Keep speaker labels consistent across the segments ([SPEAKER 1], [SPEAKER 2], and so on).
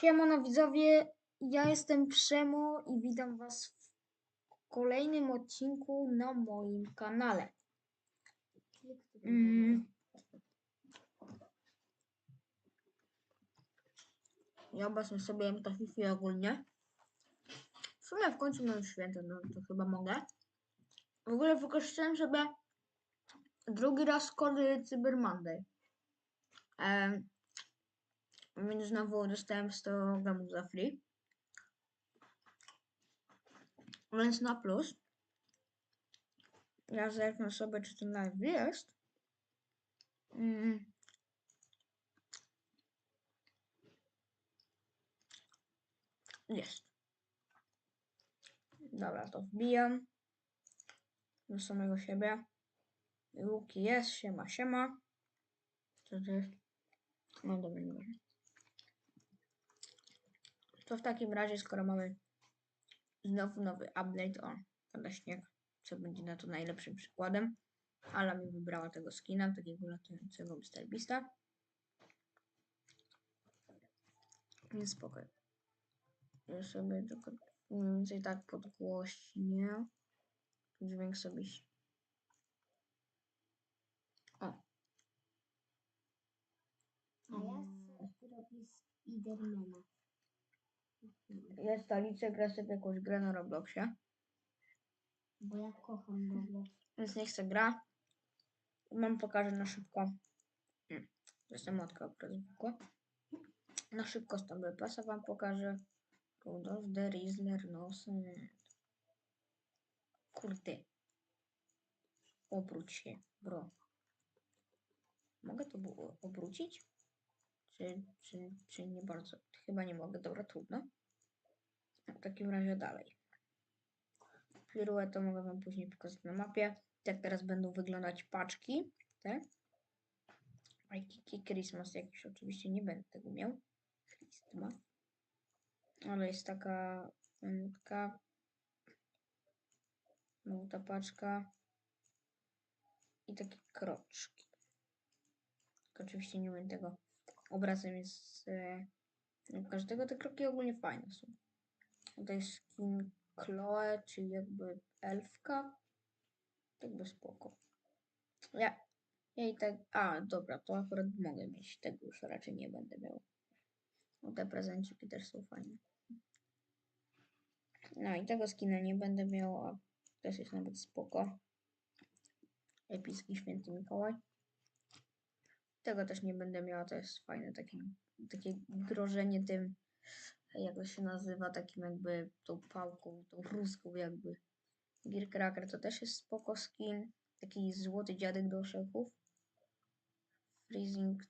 [SPEAKER 1] Siemano widzowie, ja jestem Przemo i witam was w kolejnym odcinku na moim kanale. Mm. Ja obecnie sobie jem to Fifi ogólnie. W sumie w końcu mam święto, no to chyba mogę. W ogóle wykorzystałem sobie drugi raz kody Cyber Monday. Em, więc znowu dostałem 100 gramów za free. Więc na plus. Ja zerknę sobie, czy ten live jest. Mm. Jest. Dobra, to wbijam. Do samego siebie. Łuki jest, siema, siema. Co to jest? No dobra, nie. To w takim razie, skoro mamy znowu nowy update, o, pada śnieg, co będzie na to najlepszym przykładem. Ala mi wybrała tego skina, takiego latającego. Beasta. Więc spokojnie. Ja sobie tylko mniej więcej tak podgłośnię. Dźwięk sobie...
[SPEAKER 2] A ja chcę robić Spidermana.
[SPEAKER 1] Jest Alicja, gra sobie jakąś grę na Robloxie.
[SPEAKER 2] Bo ja kocham Roblox.
[SPEAKER 1] Więc niech se gra. Mam pokażę na szybko. Hmm, To jest emotka akurat zwykła. Na szybko z tego pasa wam pokażę. Rudolf the Rizzler Nosen. Kurde. Obróć się, bro. Mogę to obrócić? Czy, czy, czy nie bardzo? Chyba nie mogę, dobra, trudno. W takim razie dalej. Piruetę mogę wam później pokazać na mapie. Jak teraz będą wyglądać paczki, te. Waikiki Christmas jakiś oczywiście nie będę tego miał. Christmas. Ale jest taka taka no, ta paczka i takie kroczki. Tylko Oczywiście nie wiem tego. Obrazem jest e, każdego te kroki ogólnie fajne są. Tutaj skin Chloe, czyli jakby elfka. Jakby spoko. Ja, ja i tak. A, dobra, to akurat mogę mieć. Tego już raczej nie będę miał. No te prezenciki też są fajne. No i tego skina nie będę miał, a też jest nawet spoko. Epicki święty Mikołaj. Tego też nie będę miała, to jest fajne takie, takie grożenie tym, jak to się nazywa, takim jakby tą pałką, tą ruską jakby. Gear Cracker to też jest spoko skin. Taki złoty dziadek do orzechów. Freezing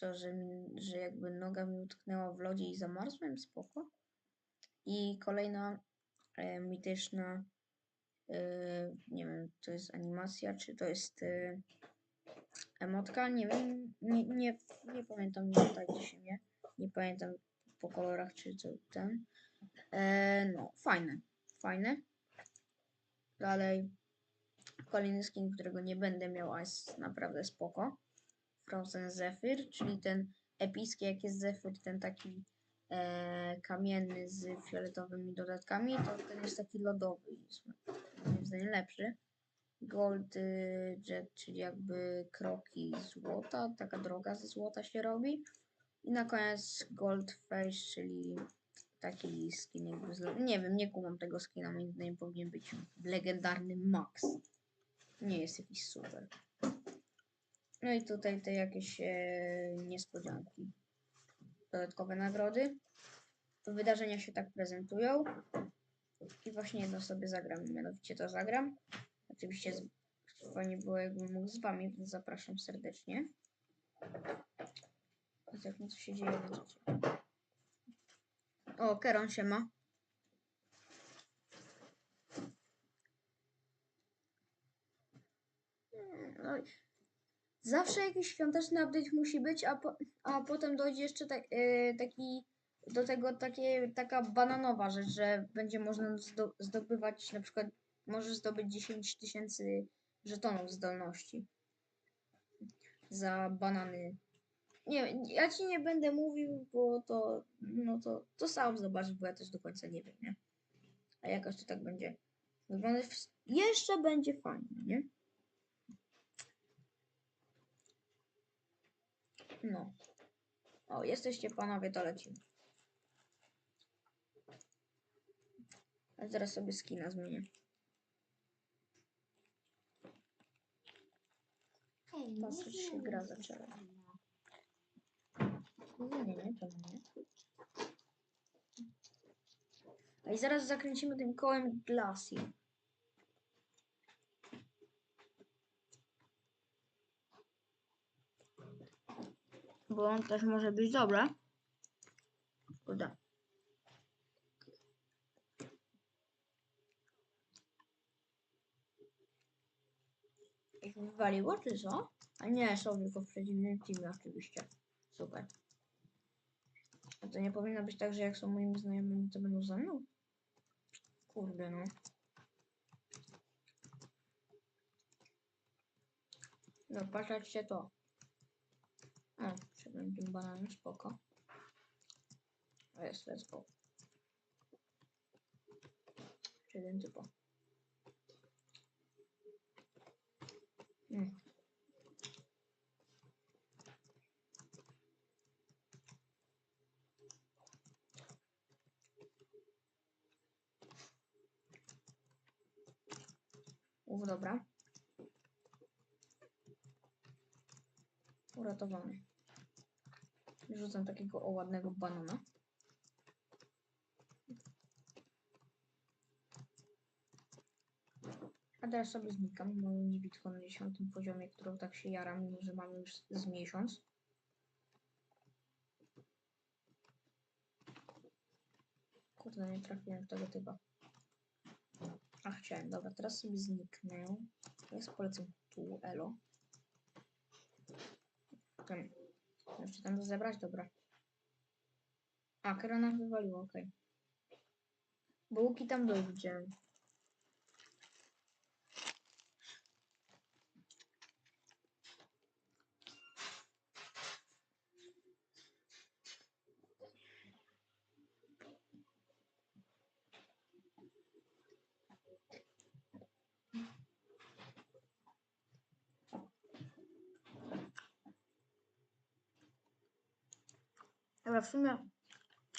[SPEAKER 1] to, że, że jakby noga mi utknęła w lodzie i zamarzłem, spoko. I kolejna e, mityczna, e, nie wiem, to jest animacja, czy to jest e, emotka, nie wiem, nie, nie, nie pamiętam, nie. Nie pamiętam po kolorach, czy to ten. E, no, fajne, fajne. Dalej, kolejny skin, którego nie będę miał, a jest naprawdę spoko. Frozen Zephyr, czyli ten epicki, jak jest Zephyr, ten taki e, kamienny z fioletowymi dodatkami, to ten jest taki lodowy, jest moim lepszy. Gold y, Jet, czyli jakby kroki złota, taka droga ze złota się robi. I na koniec Gold Face, czyli taki skin jakby z... Nie wiem, nie kumam tego skina, moim zdaniem powinien być legendarny Max. Nie jest jakiś super. No i tutaj te jakieś e, niespodzianki. Dodatkowe nagrody. Wydarzenia się tak prezentują. I właśnie jedno sobie zagram, mianowicie to zagram. Oczywiście fajnie było jakbym mógł z wami, więc zapraszam serdecznie. Zobaczmy co się dzieje na. O, Keron się ma. No zawsze jakiś świąteczny update musi być, a, po, a potem dojdzie jeszcze e, taki do tego takie, taka bananowa rzecz, że będzie można zdo, zdobywać na przykład możesz zdobyć 10 tysięcy żetonów zdolności za banany Nie, ja ci nie będę mówił, bo to, no to, to sam zobaczysz, bo ja też do końca nie wiem, nie? A jakoś to tak będzie wyglądać. Jeszcze będzie fajnie, nie? No. O, jesteście panowie, to lecimy. A zaraz sobie skina zmienię.
[SPEAKER 2] Może
[SPEAKER 1] się gra zaczęła. Nie, nie, nie, czemu nie? A i zaraz zakręcimy tym kołem Glacier. Bo on też może być dobre. Kurde. Ich wywaliło, czy co? A nie, są tylko w przeciwnym teamie oczywiście. Super. To nie powinno być tak, że jak są moimi znajomymi, to będą ze mną? Kurde no. No, patrzcie to. O, wszedłem tym bananem, spoko. A jest, let's go. Jeden typo. Mm. Dobra. Uratowany. Rzucam takiego o ładnego banana. A teraz sobie znikam moją niewidką na 10 poziomie, którą tak się jaram, że mamy już z miesiąc. Kurde, nie trafiłem w tego typa. A chciałem, dobra, teraz sobie zniknę. Teraz polecę tu, elo. Okej. Jeszcze tam to zebrać? Dobra. A, Kerana wywaliło, okej. Bo łuki tam były. Dobra, w sumie,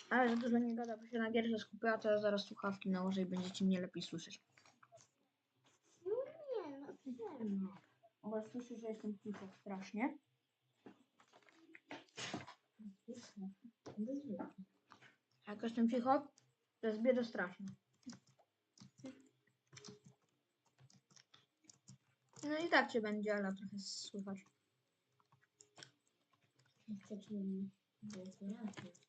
[SPEAKER 1] ale za dużo nie gada, bo się na gierze skupiła, to ja zaraz słuchawki nałożę i będziecie mnie lepiej słyszeć.
[SPEAKER 2] No nie, no czemu?
[SPEAKER 1] Bo słyszę, że jestem cicho strasznie. A jak jestem cicho, to jest bieda straszna. No i tak cię będzie, ale trochę słychać.
[SPEAKER 2] Chcecie mi wyjaśniać?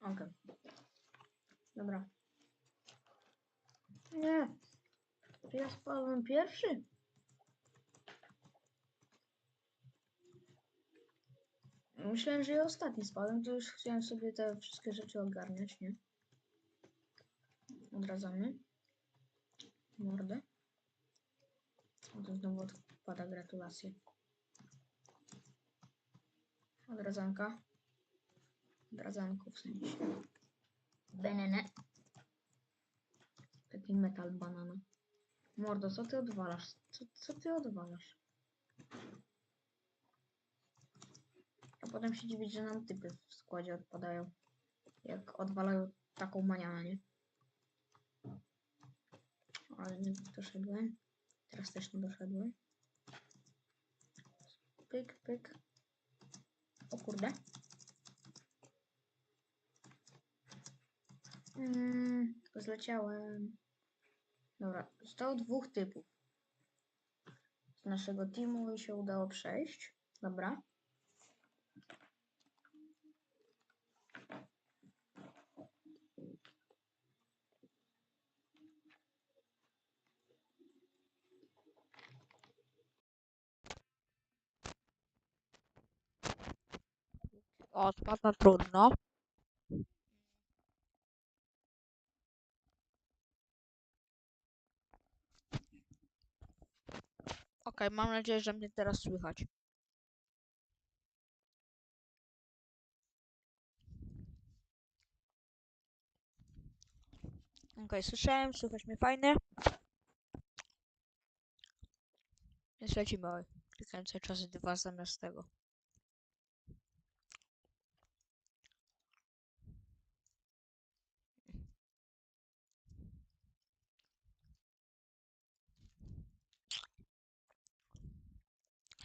[SPEAKER 1] Okej. Dobra. Nie. To ja spadłem pierwszy? Myślałem, że ja ostatni spadłem, to już chciałem sobie te wszystkie rzeczy ogarniać, nie? Odradzamy. Mordę. To znowu odpada, gratulacje. Odradzanka. Odradzanku w sensie. Benene. Taki metal banana. Mordo, co ty odwalasz? Co, co ty odwalasz? A potem się dziwić, że nam typy w składzie odpadają. Jak odwalają taką manianę, nie? Ale nie doszedłem. Teraz też nie doszedłem. Pyk, pyk. O kurde. Mm, zleciałem. Dobra, zostało dwóch typów. Z naszego teamu i się udało przejść. Dobra.
[SPEAKER 3] O, spadł na trudno.
[SPEAKER 1] Okej, mam nadzieję, że mnie teraz słychać. Okej, słyszałem, słychać mnie fajnie. Więc lecimy. Oj, Klikałem cały czas dwa zamiast tego.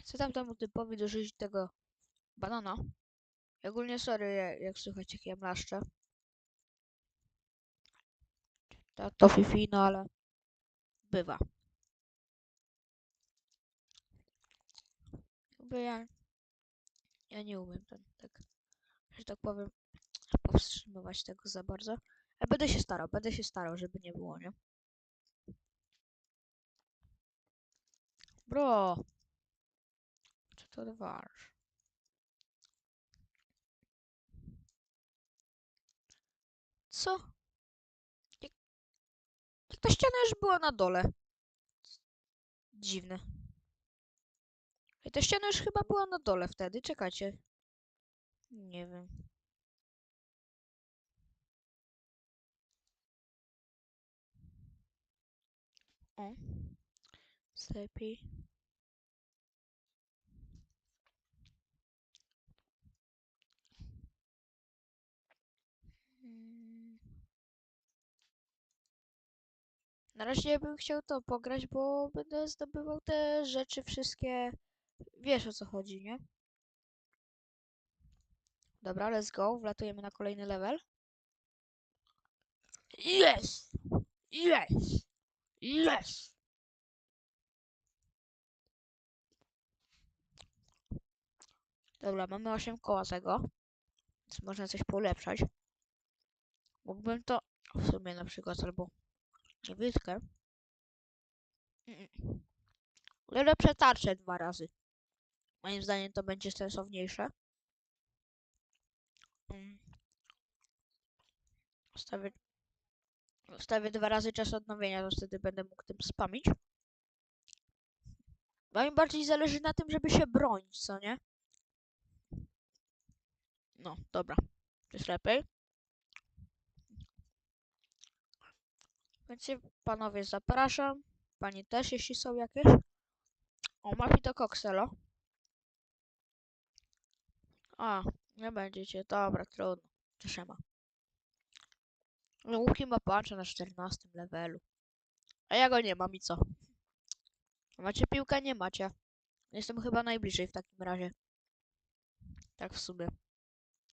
[SPEAKER 1] Chcę tam temu typowi dorzucić tego banana. I Ogólnie sorry, ja- jak słychać jak ja mlaszczę. To, to fifi, no ale bywa. Jakby ja, ja nie umiem ten, tak, że tak powiem, powstrzymywać tego za bardzo. Ale będę się starał, będę się starał, żeby nie było, nie? Bro! Co? Jak, ta ściana już była na dole. Dziwne. I ta ściana już chyba była na dole wtedy. Czekajcie. Nie wiem. O. Lepiej. Na razie bym chciał to pograć, bo będę zdobywał te rzeczy wszystkie. Wiesz o co chodzi, nie? Dobra, let's go. Wlatujemy na kolejny level. Yes! Yes! Yes! Dobra, mamy 8 koła tego. Więc można coś polepszać. Mógłbym to w sumie na przykład albo niewidkę. Mm. Lepsze tarcze dwa razy. Moim zdaniem to będzie sensowniejsze. Mm. Wstawię, dwa razy czas odnowienia, to wtedy będę mógł tym spamić. Bo mi bardziej zależy na tym, żeby się bronić, co nie? No, dobra. Jest lepiej. Więc się, panowie zapraszam. Panie też, jeśli są jakieś. O, ma to kokselo. A, nie będziecie. Dobra, trudno. Cieszę ma. No, łuki ma pancza na 14 levelu. A ja go nie mam i co? Macie piłkę? Nie macie. Jestem chyba najbliżej w takim razie. Tak w sumie.